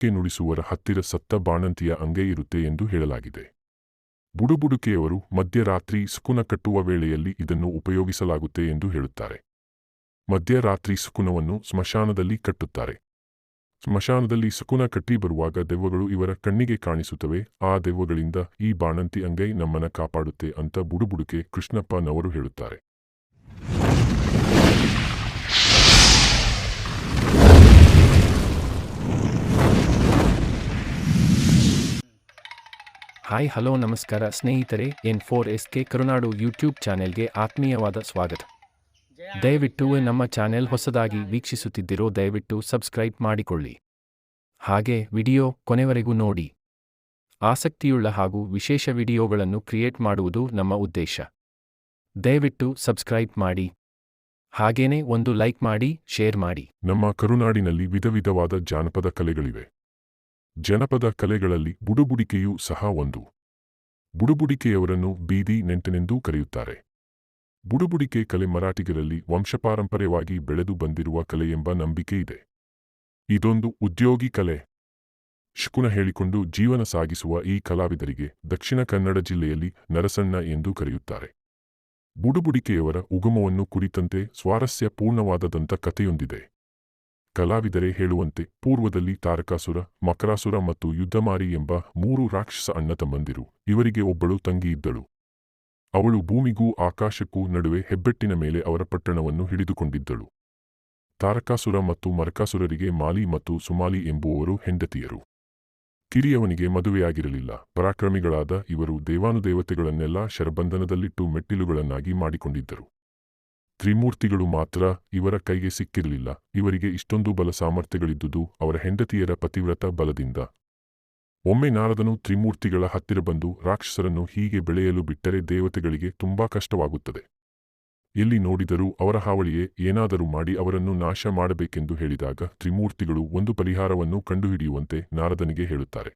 K ನುಡಿಸುವರ ಹತ್ತಿರ ಸತ್ತ ಬಾಣಂತಿಯ ಅಂಗೈ ಇರುತ್ತೆ ಎಂದು ಹೇಳಲಾಗಿದೆ. ಬುಡುಬುಡುಕೆಯವರು ಮಧ್ಯರಾತ್ರಿ ಸುಕುನ ಕಟ್ಟುವ ವೇಳೆಯಲ್ಲಿ ಇದನ್ನು ಉಪಯೋಗಿಸಲಾಗುತ್ತೆ ಎಂದು ಹೇಳುತ್ತಾರೆ. ಮಧ್ಯರಾತ್ರಿ ಸುಕುನವನ್ನು ಸ್ಮಶಾನದಲ್ಲಿ ಕಟ್ಟುತ್ತಾರೆ. ಸ್ಮಶಾನದಲ್ಲಿ ಸುಕುನ ಕಟ್ಟಿ ಬರುವಾಗ ದೆವ್ವಗಳು ಇವರ ಕಣ್ಣಿಗೆ ಕಾಣಿಸುತ್ತವೆ, ಆ ದೆವ್ವಗಳಿಂದ ಈ ಬಾಣಂತಿ ಅಂಗೈ ನಮ್ಮನ್ನ ಕಾಪಾಡುತ್ತೆ ಅಂತ ಬುಡುಬುಡುಕೆ ಕೃಷ್ಣಪ್ಪನವರು ಹೇಳುತ್ತಾರೆ. ಹಾಯ್, ಹಲೋ, ನಮಸ್ಕಾರ ಸ್ನೇಹಿತರೆ, N four S K Karunadu YouTube ಚಾನೆಲ್ಗೆ ಆತ್ಮೀಯವಾದ ಸ್ವಾಗತ. ದಯವಿಟ್ಟು ನಮ್ಮ ಚಾನೆಲ್ ಹೊಸದಾಗಿ ವೀಕ್ಷಿಸುತ್ತಿದ್ದಿರೋ ದಯವಿಟ್ಟು ಸಬ್ಸ್ಕ್ರೈಬ್ ಮಾಡಿಕೊಳ್ಳಿ. ಹಾಗೆ ವಿಡಿಯೋ ಕೊನೆವರೆಗೂ ನೋಡಿ. ಆಸಕ್ತಿಯುಳ್ಳ ಹಾಗೂ ವಿಶೇಷ ವಿಡಿಯೋಗಳನ್ನು ಕ್ರಿಯೇಟ್ ಮಾಡುವುದು ನಮ್ಮ ಉದ್ದೇಶ. ದಯವಿಟ್ಟು ಸಬ್ಸ್ಕ್ರೈಬ್ ಮಾಡಿ. ಹಾಗೇನೇ ಒಂದು ಲೈಕ್ ಮಾಡಿ, ಶೇರ್ ಮಾಡಿ. ನಮ್ಮ ಕರುನಾಡಿನಲ್ಲಿ ವಿಧ ವಿಧವಾದ ಜಾನಪದ ಕಲೆಗಳಿವೆ. ಜನಪದ ಕಲೆಗಳಲ್ಲಿ ಬುಡುಬುಡಿಕೆಯೂ ಸಹ ಒಂದು. ಬುಡುಬುಡಿಕೆಯವರನ್ನು ಬೀದಿ ನೆಂಟನೆಂದೂ ಕರೆಯುತ್ತಾರೆ. ಬುಡುಬುಡಿಕೆ ಕಲೆ ಮರಾಠಿಗರಲ್ಲಿ ವಂಶಪಾರಂಪರ್ಯವಾಗಿ ಬೆಳೆದು ಬಂದಿರುವ ಕಲೆ ಎಂಬ ನಂಬಿಕೆ ಇದೆ. ಇದೊಂದು ಉದ್ಯೋಗಿ ಕಲೆ. ಶುಕುನ ಹೇಳಿಕೊಂಡು ಜೀವನ ಸಾಗಿಸುವ ಈ ಕಲಾವಿದರಿಗೆ ದಕ್ಷಿಣ ಕನ್ನಡ ಜಿಲ್ಲೆಯಲ್ಲಿ ನರಸಣ್ಣ ಎಂದು ಕರೆಯುತ್ತಾರೆ. ಬುಡುಬುಡಿಕೆಯವರ ಉಗಮವನ್ನು ಕುರಿತಂತೆ ಸ್ವಾರಸ್ಯಪೂರ್ಣವಾದದಂಥ ಕಥೆಯೊಂದಿದೆ. ಕಲಾವಿದರೇ ಹೇಳುವಂತೆ ಪೂರ್ವದಲ್ಲಿ ತಾರಕಾಸುರ, ಮಕರಾಸುರ ಮತ್ತು ಯುದ್ಧಮಾರಿ ಎಂಬ ಮೂರು ರಾಕ್ಷಸ ಅಣ್ಣ ತಮ್ಮಂದಿರು. ಇವರಿಗೆ ಒಬ್ಬಳು ತಂಗಿ ಇದ್ದಳು. ಅವಳು ಭೂಮಿಗೂ ಆಕಾಶಕ್ಕೂ ನಡುವೆ ಹೆಬ್ಬೆಟ್ಟಿನ ಮೇಲೆ ಅವರ ಪಟ್ಟಣವನ್ನು ಹಿಡಿದುಕೊಂಡಿದ್ದಳು. ತಾರಕಾಸುರ ಮತ್ತು ಮರಕಾಸುರರಿಗೆ ಮಾಲಿ ಮತ್ತು ಸುಮಾಲಿ ಎಂಬುವವರು ಹೆಂಡತಿಯರು. ಕಿರಿಯವನಿಗೆ ಮದುವೆಯಾಗಿರಲಿಲ್ಲ. ಪರಾಕ್ರಮಿಗಳಾದ ಇವರು ದೇವಾನುದೇವತೆಗಳನ್ನೆಲ್ಲ ಶರಬಂಧನದಲ್ಲಿಟ್ಟು ಮೆಟ್ಟಿಲುಗಳನ್ನಾಗಿ ಮಾಡಿಕೊಂಡಿದ್ದರು. ತ್ರಿಮೂರ್ತಿಗಳು ಮಾತ್ರ ಇವರ ಕೈಗೆ ಸಿಕ್ಕಿರಲಿಲ್ಲ. ಇವರಿಗೆ ಇಷ್ಟೊಂದು ಬಲ ಸಾಮರ್ಥ್ಯಗಳಿದ್ದುದು ಅವರ ಹೆಂಡತಿಯರ ಪತಿವ್ರತ ಬಲದಿಂದ. ಒಮ್ಮೆ ನಾರದನು ತ್ರಿಮೂರ್ತಿಗಳ ಹತ್ತಿರ ಬಂದು ರಾಕ್ಷಸರನ್ನು ಹೀಗೆ ಬೆಳೆಯಲು ಬಿಟ್ಟರೆ ದೇವತೆಗಳಿಗೆ ತುಂಬಾ ಕಷ್ಟವಾಗುತ್ತದೆ. ಎಲ್ಲಿ ನೋಡಿದರೂ ಅವರ ಹಾವಳಿಯೇ ಏನಾದರೂ ಮಾಡಿ ಅವರನ್ನು ನಾಶ ಮಾಡಬೇಕೆಂದು ಹೇಳಿದಾಗ ತ್ರಿಮೂರ್ತಿಗಳು ಒಂದು ಪರಿಹಾರವನ್ನು ಕಂಡುಹಿಡಿಯುವಂತೆ ನಾರದನಿಗೆ ಹೇಳುತ್ತಾರೆ.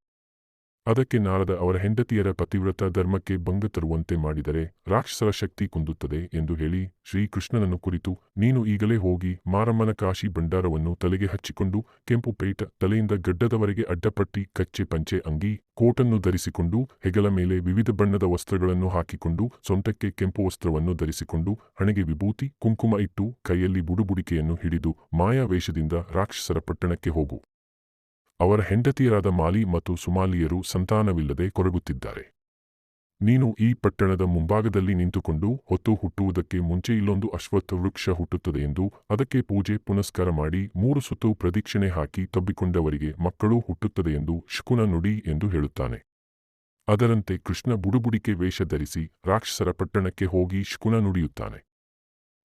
ಅದಕ್ಕೆ ನಾರದ ಅವರ ಹೆಂಡತಿಯರ ಪತಿವ್ರತ ಧರ್ಮಕ್ಕೆ ಭಂಗ ತರುವಂತೆ ಮಾಡಿದರೆ ರಾಕ್ಷಸರ ಶಕ್ತಿ ಕುಂದುತ್ತದೆ ಎಂದು ಹೇಳಿ ಶ್ರೀಕೃಷ್ಣನನ್ನು ಕುರಿತು, ನೀನು ಈಗಲೇ ಹೋಗಿ ಮಾರಮ್ಮನ ಕಾಶಿ ಭಂಡಾರವನ್ನು ತಲೆಗೆ ಹಚ್ಚಿಕೊಂಡು ಕೆಂಪು ಪೇಟ ತಲೆಯಿಂದ ಗಡ್ಡದವರೆಗೆ ಅಡ್ಡಪಟ್ಟಿ ಕಚ್ಚೆ ಪಂಚೆ ಅಂಗಿ ಕೋಟನ್ನು ಧರಿಸಿಕೊಂಡು, ಹೆಗಲ ಮೇಲೆ ವಿವಿಧ ಬಣ್ಣದ ವಸ್ತ್ರಗಳನ್ನು ಹಾಕಿಕೊಂಡು, ಸೊಂಟಕ್ಕೆ ಕೆಂಪು ವಸ್ತ್ರವನ್ನು ಧರಿಸಿಕೊಂಡು, ಹಣೆಗೆ ವಿಭೂತಿ, ಕುಂಕುಮ ಇಟ್ಟು ಕೈಯಲ್ಲಿ ಬುಡುಬುಡಿಕೆಯನ್ನು ಹಿಡಿದು ಮಾಯಾವೇಷದಿಂದ ರಾಕ್ಷಸರ ಪಟ್ಟಣಕ್ಕೆ ಹೋಗು. ಅವರ ಹೆಂಡತಿಯರಾದ ಮಾಲಿ ಮತ್ತು ಸುಮಾಲಿಯರು ಸಂತಾನವಿಲ್ಲದೆ ಕೊರಗುತ್ತಿದ್ದಾರೆ. ನೀನು ಈ ಪಟ್ಟಣದ ಮುಂಭಾಗದಲ್ಲಿ ನಿಂತುಕೊಂಡು ಹೊತ್ತು ಹುಟ್ಟುವುದಕ್ಕೆ ಮುಂಚೆ ಇಲ್ಲೊಂದು ಅಶ್ವತ್ಥ ವೃಕ್ಷ ಹುಟ್ಟುತ್ತದೆ ಎಂದು ಅದಕ್ಕೆ ಪೂಜೆ ಪುನಸ್ಕಾರ ಮಾಡಿ ಮೂರು ಸುತ್ತು ಪ್ರದೀಕ್ಷಣೆ ಹಾಕಿ ತಬ್ಬಿಕೊಂಡವರಿಗೆ ಮಕ್ಕಳು ಹುಟ್ಟುತ್ತದೆ ಎಂದು ಶುಕುನ ನುಡಿ ಎಂದು ಹೇಳುತ್ತಾನೆ. ಅದರಂತೆ ಕೃಷ್ಣ ಬುಡುಬುಡಿಕೆ ವೇಷ ಧರಿಸಿ ರಾಕ್ಷಸರ ಪಟ್ಟಣಕ್ಕೆ ಹೋಗಿ ಶುಕುನ ನುಡಿಯುತ್ತಾನೆ.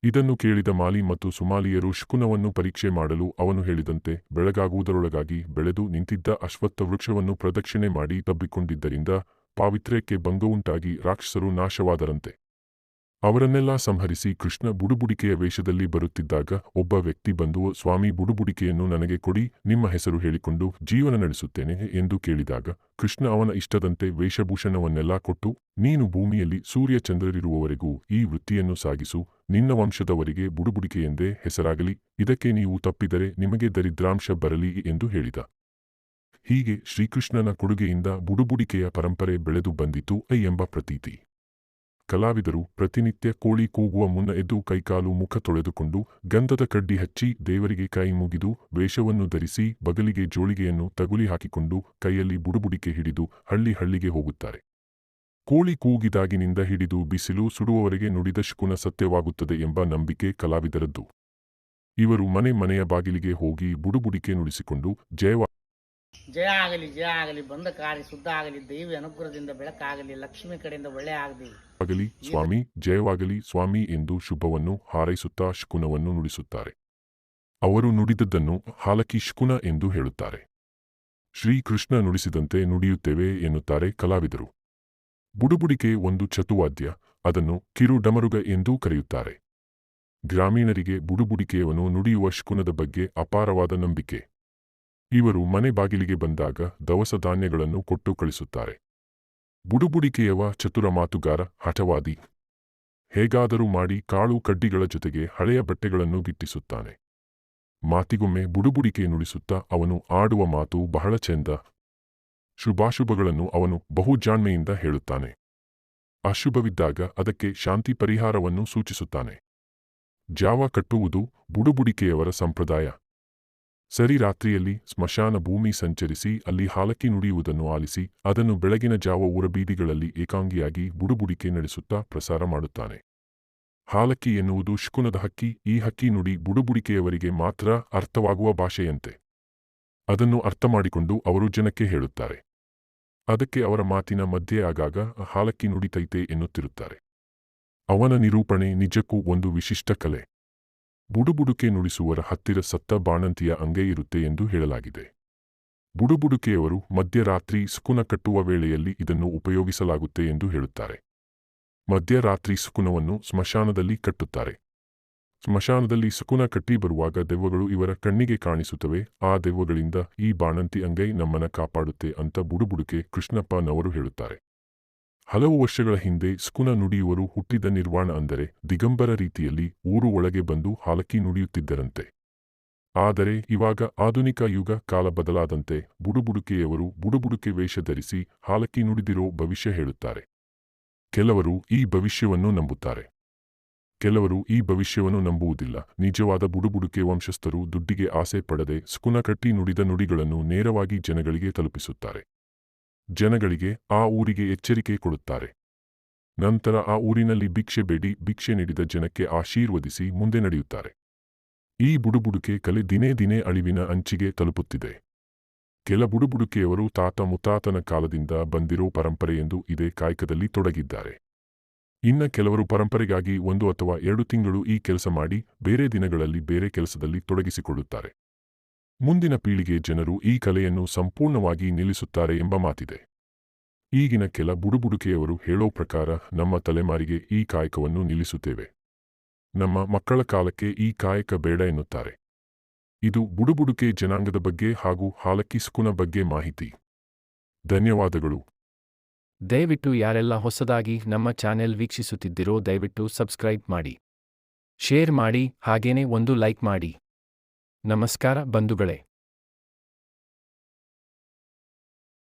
ಇದನ್ನು ಕೇಳಿದ ಮಾಲಿ ಮತ್ತು ಸುಮಾಲಿಯರು ಶುಕುನವನ್ನು ಪರೀಕ್ಷೆ ಮಾಡಲು ಅವನು ಹೇಳಿದಂತೆ ಬೆಳಗಾಗುವುದರೊಳಗಾಗಿ ಬೆಳೆದು ನಿಂತಿದ್ದ ಅಶ್ವತ್ಥ ವೃಕ್ಷವನ್ನು ಪ್ರದಕ್ಷಿಣೆ ಮಾಡಿ ತಬ್ಬಿಕೊಂಡಿದ್ದರಿಂದ ಪಾವಿತ್ರ್ಯಕ್ಕೆ ಭಂಗವುಂಟಾಗಿ ರಾಕ್ಷಸರು ನಾಶವಾದರಂತೆ. ಅವರನ್ನೆಲ್ಲ ಸಂಹರಿಸಿ ಕೃಷ್ಣ ಬುಡುಬುಡಿಕೆಯ ವೇಷದಲ್ಲಿ ಬರುತ್ತಿದ್ದಾಗ ಒಬ್ಬ ವ್ಯಕ್ತಿ ಬಂದು, ಸ್ವಾಮಿ, ಬುಡುಬುಡಿಕೆಯನ್ನು ನನಗೆ ಕೊಡಿ, ನಿಮ್ಮ ಹೆಸರು ಹೇಳಿಕೊಂಡು ಜೀವನ ನಡೆಸುತ್ತೇನೆ ಎಂದು ಕೇಳಿದಾಗ ಕೃಷ್ಣ ಅವನ ಇಷ್ಟದಂತೆ ವೇಷಭೂಷಣವನ್ನೆಲ್ಲ ಕೊಟ್ಟು, ನೀನು ಭೂಮಿಯಲ್ಲಿ ಸೂರ್ಯಚಂದ್ರರಿರುವವರೆಗೂ ಈ ವೃತ್ತಿಯನ್ನು ಸಾಗಿಸು, ನಿನ್ನ ವಂಶದವರಿಗೆ ಬುಡುಬುಡಿಕೆಯೆಂದೇ ಹೆಸರಾಗಲಿ, ಇದಕ್ಕೆ ನೀವು ತಪ್ಪಿದರೆ ನಿಮಗೆ ದರಿದ್ರಾಂಶ ಬರಲಿ ಎಂದು ಹೇಳಿದ. ಹೀಗೆ ಶ್ರೀಕೃಷ್ಣನ ಕೊಡುಗೆಯಿಂದ ಬುಡುಬುಡಿಕೆಯ ಪರಂಪರೆ ಬೆಳೆದು ಬಂದಿತು ಎಂಬ ಪ್ರತೀತಿ. ಕಲಾವಿದರು ಪ್ರತಿನಿತ್ಯ ಕೋಳಿ ಕೂಗುವ ಮುನ್ನ ಎದ್ದು ಕೈಕಾಲು ಮುಖ ತೊಳೆದುಕೊಂಡು ಗಂಧದ ಕಡ್ಡಿ ಹಚ್ಚಿ ದೇವರಿಗೆ ಕೈ ಮುಗಿದು ವೇಷವನ್ನು ಧರಿಸಿ ಬಗಲಿಗೆ ಜೋಳಿಗೆಯನ್ನು ತಗುಲಿ ಹಾಕಿಕೊಂಡು ಕೈಯಲ್ಲಿ ಬುಡುಬುಡಿಕೆ ಹಿಡಿದು ಹಳ್ಳಿ ಹಳ್ಳಿಗೆ ಹೋಗುತ್ತಾರೆ. ಕೋಳಿ ಕೂಗಿದಾಗಿನಿಂದ ಹಿಡಿದು ಬಿಸಿಲು ಸುಡುವವರೆಗೆ ನುಡಿದ ಶುಕುನ ಸತ್ಯವಾಗುತ್ತದೆ ಎಂಬ ನಂಬಿಕೆ ಕಲಾವಿದರದ್ದು. ಇವರು ಮನೆ ಮನೆಯ ಬಾಗಿಲಿಗೆ ಹೋಗಿ ಬುಡುಬುಡಿಕೆ ನುಡಿಸಿಕೊಂಡು ಜಯವ ಜಯ ಆಗಲಿ ಜಯ ಆಗಲಿ ಬಂದ ಕಾರ್ಯ ಶುದ್ಧ ಆಗಲಿ ದೈವಿ ಅನುಗ್ರಹದಿಂದ ಬೆಳಕಾಗಲಿ ಲಕ್ಷ್ಮಿ ಕಡೆಯಿಂದ ಒಳ್ಳೆ ಆಗಲಿ. ಆಗಲಿ ಸ್ವಾಮಿ ಜಯವಾಗಲಿ ಸ್ವಾಮಿ ಎಂದು ಶುಭವನ್ನು ಹಾರೈಸುತ್ತಾ ಶಕುನವನ್ನು ನುಡಿಸುತ್ತಾರೆ. ಅವರು ನುಡಿದದ್ದನ್ನು ಹಾಲಕಿ ಶಕುನ ಎಂದು ಹೇಳುತ್ತಾರೆ. ಶ್ರೀಕೃಷ್ಣ ನುಡಿಸಿದಂತೆ ನುಡಿಯುತ್ತೇವೆ ಎನ್ನುತ್ತಾರೆ ಕಲಾವಿದರು. ಬುಡುಬುಡಿಕೆ ಒಂದು ಚತುವಾದ್ಯ ಅದನ್ನು ಕಿರು ಡಮರುಗ ಎಂದೂ ಕರೆಯುತ್ತಾರೆ. ಗ್ರಾಮೀಣರಿಗೆ ಬುಡುಬುಡಿಕೆಯವನು ನುಡಿಯುವ ಶಕುನದ ಬಗ್ಗೆ ಅಪಾರವಾದ ನಂಬಿಕೆ. ಇವರು ಮನೆ ಬಾಗಿಲಿಗೆ ಬಂದಾಗ ದವಸ ಧಾನ್ಯಗಳನ್ನು ಕೊಟ್ಟು ಕಳಿಸುತ್ತಾರೆ. ಬುಡುಬುಡಿಕೆಯವ ಚತುರ ಮಾತುಗಾರ, ಹಠವಾದಿ. ಹೇಗಾದರೂ ಮಾಡಿ ಕಾಳು ಕಡ್ಡಿಗಳ ಜೊತೆಗೆ ಹಳೆಯ ಬಟ್ಟೆಗಳನ್ನು ಗಿಟ್ಟಿಸುತ್ತಾನೆ ಮಾತಿಗೊಮ್ಮೆ ಬುಡುಬುಡಿಕೆ ನುಡಿಸುತ್ತಾ ಅವನು ಆಡುವ ಮಾತು ಬಹಳ ಚೆಂದ. ಶುಭಾಶುಭಗಳನ್ನು ಅವನು ಬಹುಜಾಣ್ಮೆಯಿಂದ ಹೇಳುತ್ತಾನೆ. ಅಶುಭವಿದ್ದಾಗ ಅದಕ್ಕೆ ಶಾಂತಿ ಪರಿಹಾರವನ್ನು ಸೂಚಿಸುತ್ತಾನೆ. ಜಾವ ಕಟ್ಟುವುದು ಬುಡುಬುಡಿಕೆಯವರ ಸಂಪ್ರದಾಯ. ಸರಿ ರಾತ್ರಿಯಲ್ಲಿ ಸ್ಮಶಾನ ಭೂಮಿ ಸಂಚರಿಸಿ ಅಲ್ಲಿ ಹಾಲಕ್ಕಿ ನುಡಿಯುವುದನ್ನು ಆಲಿಸಿ ಅದನ್ನು ಬೆಳಗಿನ ಜಾವ ಊರ ಬೀದಿಗಳಲ್ಲಿ ಏಕಾಂಗಿಯಾಗಿ ಬುಡುಬುಡಿಕೆ ನಡೆಸುತ್ತಾ ಪ್ರಸಾರ ಮಾಡುತ್ತಾನೆ. ಹಾಲಕ್ಕಿ ಎನ್ನುವುದು ಶುಕುನದ ಹಕ್ಕಿ, ಈ ಹಕ್ಕಿ ನುಡಿ ಬುಡುಬುಡಿಕೆಯವರಿಗೆ ಮಾತ್ರ ಅರ್ಥವಾಗುವ ಭಾಷೆಯಂತೆ. ಅದನ್ನು ಅರ್ಥಮಾಡಿಕೊಂಡು ಅವರು ಜನಕ್ಕೆ ಹೇಳುತ್ತಾರೆ. ಅದಕ್ಕೆ ಅವರ ಮಾತಿನ ಮಧ್ಯೆ ಆಗಾಗ ಹಾಲಕ್ಕಿ ನುಡಿತೈತೆ ಎನ್ನುತ್ತಿರುತ್ತಾರೆ. ಅವನ ನಿರೂಪಣೆ ನಿಜಕ್ಕೂ ಒಂದು ವಿಶಿಷ್ಟ ಕಲೆ. ಬುಡುಬುಡುಕೆ ನುಡಿಸುವರ ಹತ್ತಿರ ಸತ್ತ ಬಾಣಂತಿಯ ಅಂಗೈ ಇರುತ್ತೆ ಎಂದು ಹೇಳಲಾಗಿದೆ. ಬುಡುಬುಡುಕೆಯವರು ಮಧ್ಯರಾತ್ರಿ ಸುಕುನ ಕಟ್ಟುವ ವೇಳೆಯಲ್ಲಿ ಇದನ್ನು ಉಪಯೋಗಿಸಲಾಗುತ್ತೆ ಎಂದು ಹೇಳುತ್ತಾರೆ. ಮಧ್ಯರಾತ್ರಿ ಸುಕುನವನ್ನು ಸ್ಮಶಾನದಲ್ಲಿ ಕಟ್ಟುತ್ತಾರೆ. ಸ್ಮಶಾನದಲ್ಲಿ ಸುಕುನ ಕಟ್ಟಿ ಬರುವಾಗ ದೆವ್ವಗಳು ಇವರ ಕಣ್ಣಿಗೆ ಕಾಣಿಸುತ್ತವೆ, ಆ ದೆವ್ವಗಳಿಂದ ಈ ಬಾಣಂತಿ ಅಂಗೈ ನಮ್ಮನ್ನ ಕಾಪಾಡುತ್ತೆ ಅಂತ ಬುಡುಬುಡುಕೆ ಕೃಷ್ಣಪ್ಪನವರು ಹೇಳುತ್ತಾರೆ. ಹಲವು ವರ್ಷಗಳ ಹಿಂದೆ ಸ್ಕುನ ನುಡಿಯುವರು ಹುಟ್ಟಿದ ನಿರ್ವಾಣ ಅಂದರೆ ದಿಗಂಬರ ರೀತಿಯಲ್ಲಿ ಊರು ಒಳಗೆ ಬಂದು ಹಾಲಕ್ಕಿ ನುಡಿಯುತ್ತಿದ್ದರಂತೆ. ಆದರೆ ಇವಾಗ ಆಧುನಿಕ ಯುಗ ಕಾಲ ಬದಲಾದಂತೆ ಬುಡುಬುಡುಕೆಯವರು ಬುಡುಬುಡುಕೆ ವೇಷ ಧರಿಸಿ ಹಾಲಕ್ಕಿ ನುಡಿದಿರೋ ಭವಿಷ್ಯ ಹೇಳುತ್ತಾರೆ. ಕೆಲವರು ಈ ಭವಿಷ್ಯವನ್ನು ನಂಬುತ್ತಾರೆ. ಕೆಲವರು ಈ ಭವಿಷ್ಯವನ್ನು ನಂಬುವುದಿಲ್ಲ. ನಿಜವಾದ ಬುಡುಬುಡುಕೆ ವಂಶಸ್ಥರು ದುಡ್ಡಿಗೆ ಆಸೆ ಪಡದೆ ಸ್ಕುನ ಕಟ್ಟಿ ನುಡಿದ ನುಡಿಗಳನ್ನು ನೇರವಾಗಿ ಜನಗಳಿಗೆ ತಲುಪಿಸುತ್ತಾರೆ. ಜನಗಳಿಗೆ ಆ ಊರಿಗೆ ಎಚ್ಚರಿಕೆ ಕೊಡುತ್ತಾರೆ. ನಂತರ ಆ ಊರಿನಲ್ಲಿ ಭಿಕ್ಷೆ ಬೇಡಿ, ಭಿಕ್ಷೆ ನೀಡಿದ ಜನಕ್ಕೆ ಆಶೀರ್ವದಿಸಿ ಮುಂದೆ ನಡೆಯುತ್ತಾರೆ. ಈ ಬುಡುಬುಡುಕೆ ಕಲೆ ದಿನೇ ದಿನೇ ಅಳಿವಿನ ಅಂಚಿಗೆ ತಲುಪುತ್ತಿದೆ. ಕೆಲ ಬುಡುಬುಡುಕೆಯವರು ತಾತ ಮುತಾತನ ಕಾಲದಿಂದ ಬಂದಿರೋ ಪರಂಪರೆಯೆಂದು ಇದೇ ಕಾಯಕದಲ್ಲಿ ತೊಡಗಿದ್ದಾರೆ. ಇನ್ನ ಕೆಲವರು ಪರಂಪರೆಗಾಗಿ ಒಂದು ಅಥವಾ ಎರಡು ತಿಂಗಳು ಈ ಕೆಲಸ ಮಾಡಿ, ಬೇರೆ ದಿನಗಳಲ್ಲಿ ಬೇರೆ ಕೆಲಸದಲ್ಲಿ ತೊಡಗಿಸಿಕೊಳ್ಳುತ್ತಾರೆ. ಮುಂದಿನ ಪೀಳಿಗೆ ಜನರು ಈ ಕಲೆಯನ್ನು ಸಂಪೂರ್ಣವಾಗಿ ನಿಲ್ಲಿಸುತ್ತಾರೆ ಎಂಬ ಮಾತಿದೆ. ಈಗಿನ ಕೆಲ ಬುಡುಬುಡುಕೆಯವರು ಹೇಳೋ ಪ್ರಕಾರ ನಮ್ಮ ತಲೆಮಾರಿಗೆ ಈ ಕಾಯಕವನ್ನು ನಿಲ್ಲಿಸುತ್ತೇವೆ. ನಮ್ಮ ಮಕ್ಕಳ ಕಾಲಕ್ಕೆ ಈ ಕಾಯಕ ಬೇಡ ಎನ್ನುತ್ತಾರೆ. ಇದು ಬುಡುಬುಡುಕೆ ಜನಾಂಗದ ಬಗ್ಗೆ ಹಾಗೂ ಹಾಲಕ್ಕಿ ಸುಕುನ ಬಗ್ಗೆ ಮಾಹಿತಿ. ಧನ್ಯವಾದಗಳು. ದಯವಿಟ್ಟು ಯಾರೆಲ್ಲ ಹೊಸದಾಗಿ ನಮ್ಮ ಚಾನೆಲ್ ವೀಕ್ಷಿಸುತ್ತಿದ್ದಿರೋ ದಯವಿಟ್ಟು ಸಬ್ಸ್ಕ್ರೈಬ್ ಮಾಡಿ. ಶೇರ್ ಮಾಡಿ, ಹಾಗೇನೇ ಒಂದು ಲೈಕ್ ಮಾಡಿ. ನಮಸ್ಕಾರ ಬಂಧುಗಳೇ.